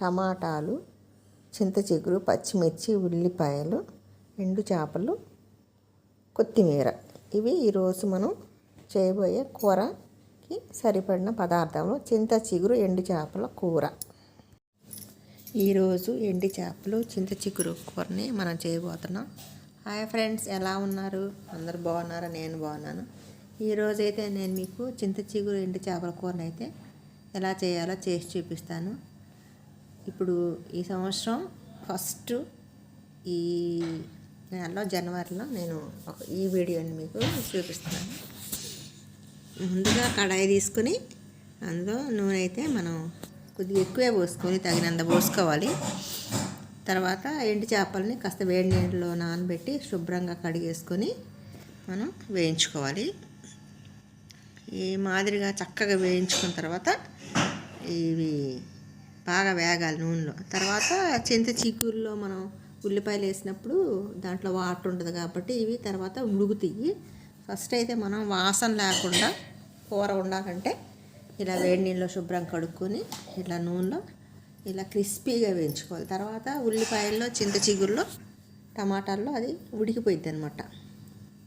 టమాటాలు చింతచిగురు పచ్చిమిర్చి ఉల్లిపాయలు ఎండు చేపలు కొత్తిమీర. ఇవి ఈరోజు మనం చేయబోయే కూరకి సరిపడిన పదార్థంలో. చింత చిగురు ఎండు చేపల కూర. ఈరోజు ఎండు చేపలు చింత చిగురు కూరని మనం చేయబోతున్నాం. హాయ్ ఫ్రెండ్స్ ఎలా ఉన్నారు? అందరు బాగున్నారా? నేను బాగున్నాను. ఈరోజు అయితే నేను మీకు చింత చిగురు ఎండు చేపల కూరని అయితే ఎలా చేయాలో చేసి చూపిస్తాను. ఇప్పుడు ఈ సంవత్సరం ఫస్ట్ ఈ నెలలో జనవరిలో నేను ఒక ఈ వీడియోని మీకు చూపిస్తున్నాను. ముందుగా కడాయి తీసుకొని అందులో నూనె అయితే మనం కొద్దిగా ఎక్కువే పోసుకొని తగినంత పోసుకోవాలి. తర్వాత ఎండు చేపలని కాస్త వేడి నీళ్ళలో నానబెట్టి శుభ్రంగా కడిగేసుకొని మనం వేయించుకోవాలి. ఈ మాదిరిగా చక్కగా వేయించుకున్న తర్వాత ఇవి బాగా వేగాలి నూనెలో. తర్వాత చింత చీకూరులో మనం ఉల్లిపాయలు వేసినప్పుడు దాంట్లో వాటర్ ఉంటుంది కాబట్టి ఇవి తర్వాత ఉడుగుతాయి ఫస్ట్ అయితే మనం వాసన లేకుండా కూర ఉండాలంటే ఇలా వేడి నీళ్ళలో శుభ్రం కడుక్కొని ఇట్లా నూనెలో ఇలా క్రిస్పీగా వేయించుకోవాలి. తర్వాత ఉల్లిపాయల్లో చింత చిగురులో టమాటాల్లో అది ఉడికిపోయింది అనమాట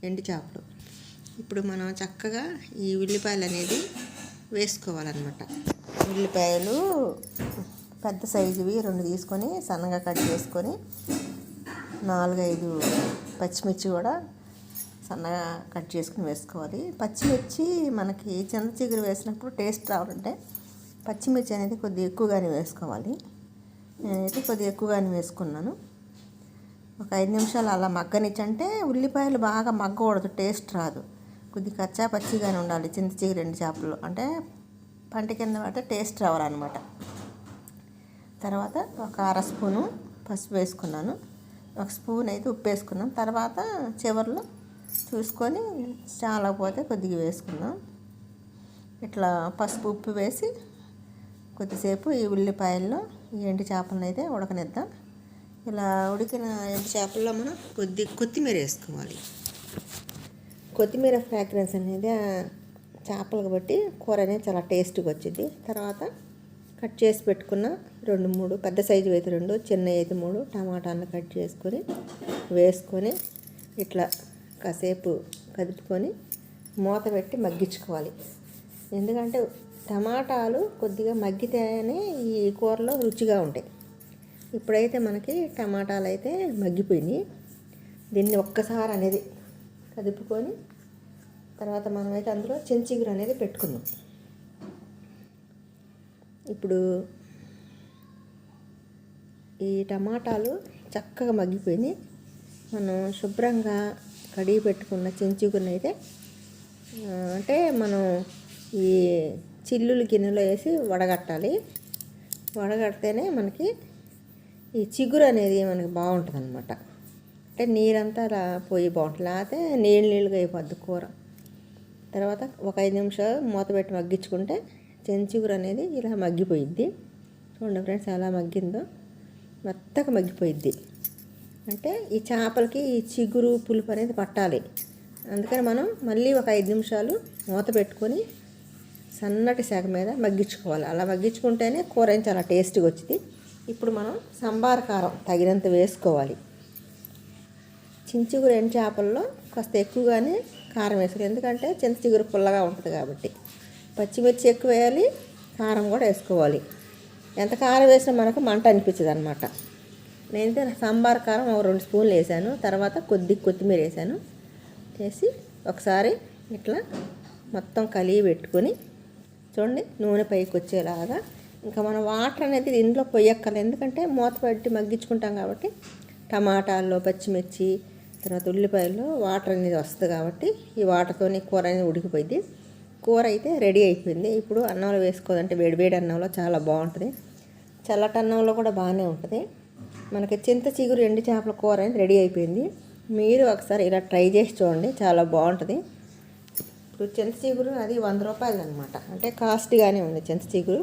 ఎండు చేపలు. ఇప్పుడు మనం చక్కగా ఈ ఉల్లిపాయలు అనేది వేసుకోవాలన్నమాట. ఉల్లిపాయలు పెద్ద సైజువి రెండు తీసుకొని సన్నగా కట్ చేసుకొని నాలుగైదు పచ్చిమిర్చి కూడా సన్నగా కట్ చేసుకుని వేసుకోవాలి. పచ్చిమిర్చి మనకి చింత చిగురు వేసినప్పుడు టేస్ట్ రావాలంటే పచ్చిమిర్చి అనేది కొద్దిగా ఎక్కువగానే వేసుకోవాలి. నేనైతే కొద్దిగా ఎక్కువగానే వేసుకున్నాను. ఒక ఐదు నిమిషాలు అలా మగ్గనిచ్చంటే ఉల్లిపాయలు బాగా మగ్గకూడదు టేస్ట్ రాదు. కొద్ది కచ్చా పచ్చిగానే ఉండాలి చింత చిగురు రెండు చేపలు. అంటే పంట కింద పడితే టేస్ట్ రావాలన్నమాట. తర్వాత ఒక అర స్పూను పసుపు వేసుకున్నాను. ఒక స్పూన్ అయితే ఉప్పు వేసుకున్నాం. తర్వాత చివరిలో చూసుకొని చాలకపోతే కొద్దిగా వేసుకున్నాం ఇట్లా పసుపు ఉప్పు వేసి కొద్దిసేపు ఈ ఉల్లిపాయల్లో ఈ ఎండు చేపలను అయితే ఉడకనిద్దాం. ఇలా ఉడికిన ఎండు చేపల్లో మనం కొద్ది కొత్తిమీర వేసుకోవాలి. కొత్తిమీర ఫ్రాగ్రెన్స్ అనేది చేపలు బట్టి కూర అనేది చాలా టేస్ట్గా వచ్చింది. తర్వాత కట్ చేసి పెట్టుకున్న రెండు మూడు పెద్ద సైజు అయితే రెండు చిన్న అయితే మూడు టమాటాలను కట్ చేసుకొని వేసుకొని ఇట్లా కాసేపు కదుపుకొని మూత పెట్టి మగ్గించుకోవాలి. ఎందుకంటే టమాటాలు కొద్దిగా మగ్గితేనే ఈ కూరలో రుచిగా ఉంటాయి. ఇప్పుడైతే మనకి టమాటాలు అయితే మగ్గిపోయినాయి. దీన్ని ఒక్కసారి అనేది కదుపుకొని తర్వాత మనమైతే అందులో చెంచిగురు అనేది పెట్టుకుందాం. ఇప్పుడు ఈ టమాటాలు చక్కగా మగ్గిపోయినాయి. మనం శుభ్రంగా కడిగి పెట్టుకున్న చెంచుకుని అయితే అంటే మనం ఈ చిల్లులు గిన్నెలో వేసి వడగట్టాలి. వడగడితేనే మనకి ఈ చిగురు అనేది మనకి బాగుంటుంది అనమాట అంటే నీరంతా అలా పోయి బాగుంటుంది. లేకపోతే నీళ్ళు నీళ్ళుగా అయిపోద్ది కూర. తర్వాత ఒక ఐదు నిమిషాలు మూత పెట్టి మగ్గించుకుంటే చెంచుగురు అనేది ఇలా మగ్గిపోయిద్ది. చూడండి ఫ్రెండ్స్ ఎలా మగ్గిందో. మెత్తగా మగ్గిపోయిద్ది. అంటే ఈ చేపలకి ఈ చిగురు పులుపు అనేది పట్టాలి. అందుకని మనం మళ్ళీ ఒక ఐదు నిమిషాలు మూత పెట్టుకొని సన్నటి శాఖ మీద మగ్గించుకోవాలి. అలా మగ్గించుకుంటేనే కూర చాలా టేస్ట్గా వచ్చింది ఇప్పుడు మనం సంబార కారం తగినంత వేసుకోవాలి. చించుగురు ఎండు చేపల్లో కాస్త ఎక్కువగానే కారం వేసుకోవాలి. ఎందుకంటే చింత చిగురు పుల్లగా ఉంటుంది కాబట్టి. పచ్చిమిర్చి ఎక్కువ వేయాలి కారం కూడా వేసుకోవాలి. ఎంత కారం వేసినా మనకు మంట అనిపించదు అనమాట నేనైతే సాంబార్ కారం ఒక రెండు స్పూన్లు వేసాను. తర్వాత కొద్ది కొత్తిమీర వేసాను. వేసి ఒకసారి ఇట్లా మొత్తం కలిగి పెట్టుకొని చూడండి నూనె పైకి వచ్చేలాగా. ఇంకా మనం వాటర్ అనేది ఇంట్లో పొయ్యక్కర్లేదు ఎందుకంటే మూత పెట్టి మగ్గించుకుంటాం కాబట్టి టమాటాల్లో పచ్చిమిర్చి తర్వాత ఉల్లిపాయల్లో వాటర్ అనేది వస్తుంది కాబట్టి ఈ వాటర్తోనే కూర అనేది ఉడికిపోయింది. కూర అయితే రెడీ అయిపోయింది. ఇప్పుడు అన్నంలో వేసుకోవాలంటే వేడి వేడి అన్నంలో చాలా బాగుంటుంది. చల్లటి అన్నంలో కూడా బాగానే ఉంటుంది. మనకి చింత చిగురు ఎండు చేపల కూర అనేది రెడీ అయిపోయింది. మీరు ఒకసారి ఇలా ట్రై చేసి చూడండి చాలా బాగుంటుంది. ఇప్పుడు చింత చిగురు అది వంద రూపాయలు అనమాట అంటే కాస్ట్గానే ఉంది చింత చిగురు.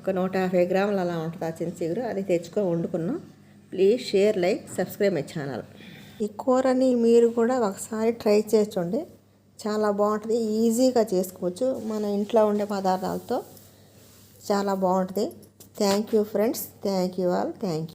ఒక నూట యాభై గ్రాములు అలా ఉంటుంది ఆ చింత చిగురు. అది తెచ్చుకొని వండుకున్నాం. Please share like subscribe my channel. ఈ కూరని మీరు కూడా ఒకసారి ట్రై చేసి చూడండి. చాలా బాగుంటుంది. ఈజీగా చేసుకోవచ్చు. మన ఇంట్లో ఉండే పదార్థాలతో చాలా బాగుంటుంది. Thank you friends thank you all thank you